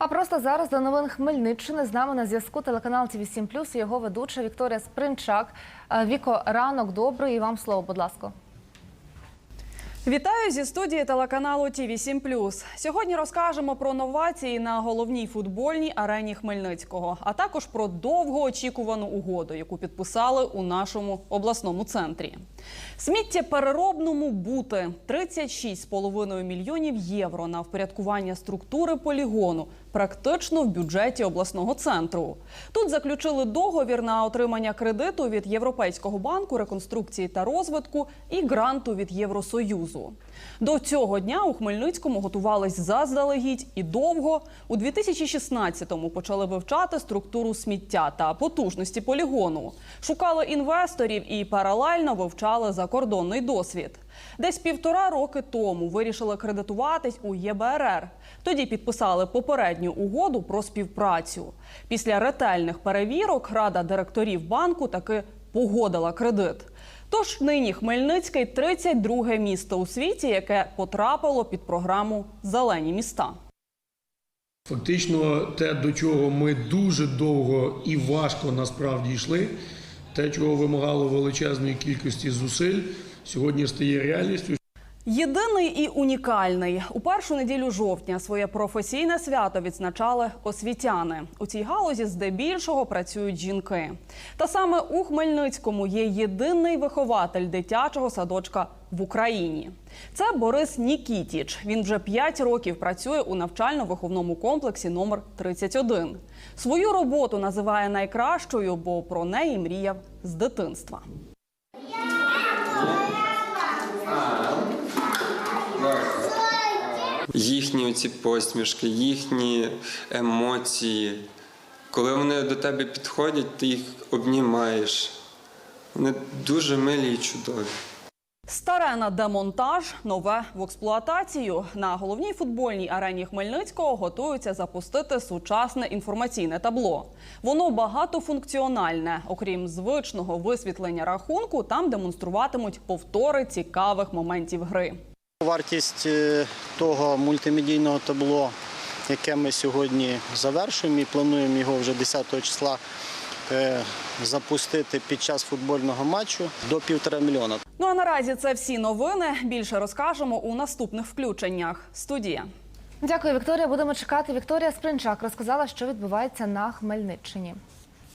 А просто зараз до новин Хмельниччини з нами на зв'язку телеканал ТВ 7 і його ведуча Вікторія Спринчак. Е, Віко, ранок добрий. І вам слово, будь ласка. Вітаю зі студії телеканалу ТІВІ 7 Сьогодні розкажемо про новації на головній футбольній арені Хмельницького, а також про довгоочікувану угоду, яку підписали у нашому обласному центрі. Сміттєпереробному бути 36,5 мільйонів євро на впорядкування структури полігону практично в бюджеті обласного центру. Тут заключили договір на отримання кредиту від Європейського банку реконструкції та розвитку і гранту від Євросоюзу. До цього дня у Хмельницькому готувались заздалегідь і довго. У 2016-му почали вивчати структуру сміття та потужності полігону. Шукали інвесторів і паралельно вивчали закордонний досвід. Десь півтора роки тому вирішили кредитуватись у ЄБРР. Тоді підписали попередню угоду про співпрацю. Після ретельних перевірок рада директорів банку таки погодила кредит. Тож нині Хмельницький 32 місто у світі, яке потрапило під програму Зелені міста. Фактично, те, до чого ми дуже довго і важко насправді йшли, те, чого вимагало величезної кількості зусиль, сьогодні стає реальністю. Єдиний і унікальний у першу неділю жовтня своє професійне свято відзначали освітяни. У цій галузі здебільшого працюють жінки. Та саме у Хмельницькому є єдиний вихователь дитячого садочка в Україні. Це Борис Нікітіч. Він вже 5 років працює у навчально-виховному комплексі номер 31. Свою роботу називає найкращою, бо про неї мріяв з дитинства. Їхні оці посмішки, їхні емоції. Коли вони до тебе підходять, ти їх обнімаєш. Вони дуже милі і чудові. Старе на демонтаж, нове в експлуатацію. На головній футбольній арені Хмельницького готуються запустити сучасне інформаційне табло. Воно багатофункціональне. Окрім звичного висвітлення рахунку, там демонструватимуть повтори цікавих моментів гри. Вартість е, того мультимедійного табло, яке ми сьогодні завершуємо і плануємо його вже 10 числа е, запустити під час футбольного матчу до півтора мільйона. Ну а наразі це всі новини. Більше розкажемо у наступних включеннях. Студія. Дякую, Вікторія. Будемо чекати. Вікторія Спринчак розказала, що відбувається на Хмельниччині.